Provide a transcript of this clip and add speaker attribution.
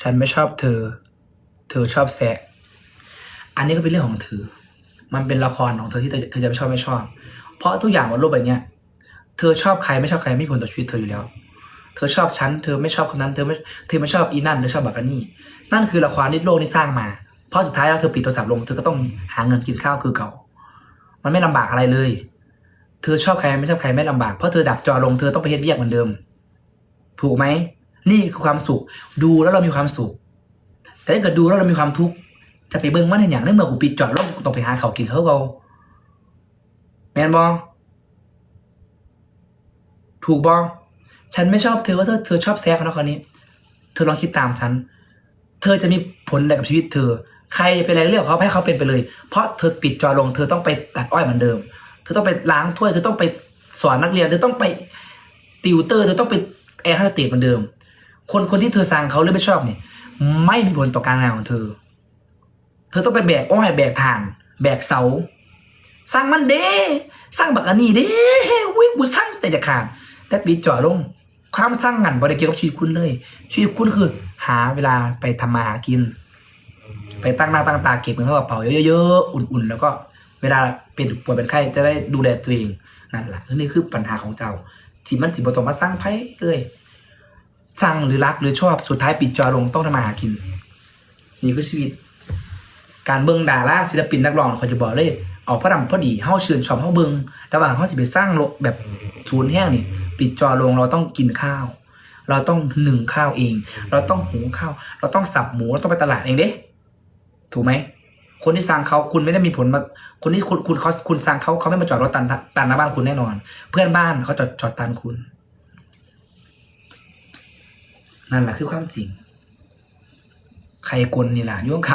Speaker 1: ฉันไม่ชอบเธอ เธอชอบแซะ อันนี้ก็เป็นเรื่องของเธอ มันเป็นละครของเธอที่เธอเธอจะไม่ชอบไม่ชอบ เพราะทุกอย่างบนโลกใบนี้เธอชอบใครไม่ชอบใครไม่มีผลต่อชีวิตเธออยู่แล้ว เธอชอบฉัน เธอไม่ชอบคนนั้น เธอไม่ เธอไม่ชอบอีนั่น เธอชอบบักกะนี่ นั่นคือละครที่โลกนี้สร้างมา เพราะสุดท้ายแล้วเธอปิดโทรศัพท์ลง เธอก็ต้องหาเงินกินข้าวคือเก่า มันไม่ลำบากอะไรเลย เธอชอบใครไม่ชอบใครไม่ลำบาก เพราะเธอดับจอลง เธอต้องไปเฮ็ดเวียกเหมือนเดิม ถูกไหม นี่คือความสุข ดูแล้วเรามีความสุข แต่ถ้าเกิดดูแล้วเรามีความทุกข์จะไปเบิ่งมันเห็นอย่างในเมื่อกูปิดจอดแล้วกูต้องไปหาเขากินเขาเราแมนบอถูกบอฉันไม่ชอบเธอว่าเธอเธอชอบแซกเขานะคนนี้ เธอลองคิดตามฉัน เธอจะมีผลอะไรกับชีวิตเธอ ใครเป็นอะไรเรื่องเขาให้เขาเป็นไปเลย เพราะเธอปิดจอลง เธอต้องไปตัดอ้อยเหมือนเดิม เธอต้องไปล้างถ้วย เธอต้องไปสอนนักเรียน เธอต้องไปติวเตอร์ เธอต้องไปแอร์ให้ติเหมือนเดิม คนคนที่เธอสั่งเขาหรือไม่ชอบเนี่ย ไม่มีผลต่อการงานของเธอ เธอต้องไปแบกอ้อยแบกถ่าน แบกเสาสร้างมันเด้สร้างบักนีเด้วิ่งบุสร้างแต่จะขาดแต่ปีจ่อลง ความสร้างงานบริเกี่ยวกับชีวิตคุณเลย ชีวิตคุณคือ หาเวลาไปทำมาหากิน ไปตั้งหน้าตั้งตาเก็บเงินเข้ากระเป๋าเยอะๆอุ่นๆ แล้วก็เวลาเป็นป่วยเป็นไข้จะได้ดูแลตัวเองนั่นแหละนี่คือปัญหาของเจ้า ที่มันสิบตรงมาสร้างไพ่เลย สร้างหรือรักหรือชอบสุดท้ายปิดจอลงต้องทำมาหากิน นี่คือชีวิต การเบิงดาราศิลปินนักร้องเขาจะบอกเลยเอาพระดำพอดีเฮาเชิญชอบเฮาเบิงแต่ว่าเฮาจะไปสร้างโลกแบบศูนย์แห้งนี่ ปิดจอลงเราต้องกินข้าว เราต้องหนึ่งข้าวเอง เราต้องหุงข้าว เราต้องสับหมูเราต้องไปตลาดเองเด้ถูกไหมคนที่สั่งเขาคุณไม่ได้มีผลมาคนที่คุณคุณเขาคุณสั่งเขาเขาไม่มาจอดรถตันตันหน้าบ้านคุณแน่นอน เพื่อนบ้านเขาจอดจอดตันคุณ นั่นแหละคือความจริง ใครกลนี่ล่ะยุ่งข